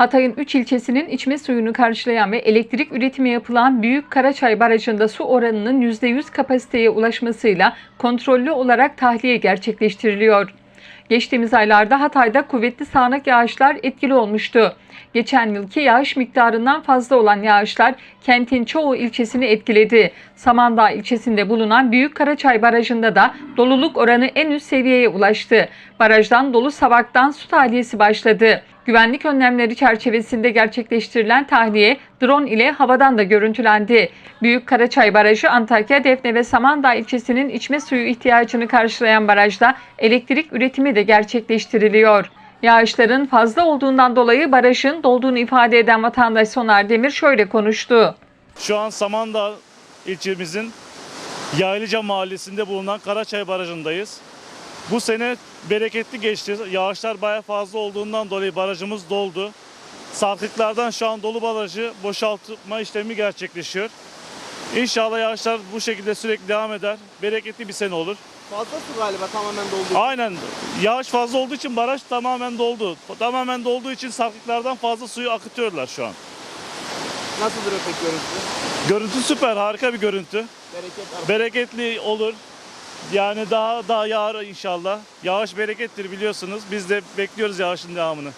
Hatay'ın 3 ilçesinin içme suyunu karşılayan ve elektrik üretimi yapılan Büyük Karaçay Barajı'nda su oranının %100 kapasiteye ulaşmasıyla kontrollü olarak tahliye gerçekleştiriliyor. Geçtiğimiz aylarda Hatay'da kuvvetli sağanak yağışlar etkili olmuştu. Geçen yılki yağış miktarından fazla olan yağışlar kentin çoğu ilçesini etkiledi. Samandağ ilçesinde bulunan Büyük Karaçay Barajı'nda da doluluk oranı en üst seviyeye ulaştı. Barajdan dolu savaktan su tahliyesi başladı. Güvenlik önlemleri çerçevesinde gerçekleştirilen tahliye drone ile havadan da görüntülendi. Büyük Karaçay Barajı Antakya, Defne ve Samandağ ilçesinin içme suyu ihtiyacını karşılayan barajda elektrik üretimi de gerçekleştiriliyor. Yağışların fazla olduğundan dolayı barajın dolduğunu ifade eden vatandaş Soner Demir şöyle konuştu. Şu an Samandağ ilçemizin Yaylıca mahallesinde bulunan Karaçay Barajı'ndayız. Bu sene bereketli geçti. Yağışlar bayağı fazla olduğundan dolayı barajımız doldu. Sarkıklardan şu an dolu barajı boşaltma işlemi gerçekleşiyor. İnşallah yağışlar bu şekilde sürekli devam eder. Bereketli bir sene olur. Fazla su galiba tamamen doldu. Aynen. Yağış fazla olduğu için baraj tamamen doldu. Tamamen dolduğu için sarkıklardan fazla suyu akıtıyorlar şu an. Nasıl duruyor peki görüntü? Görüntü süper, harika bir görüntü. Bereket bereketli olur. Yani daha daha yağar inşallah. Yağış berekettir biliyorsunuz. Biz de bekliyoruz yağışın devamını.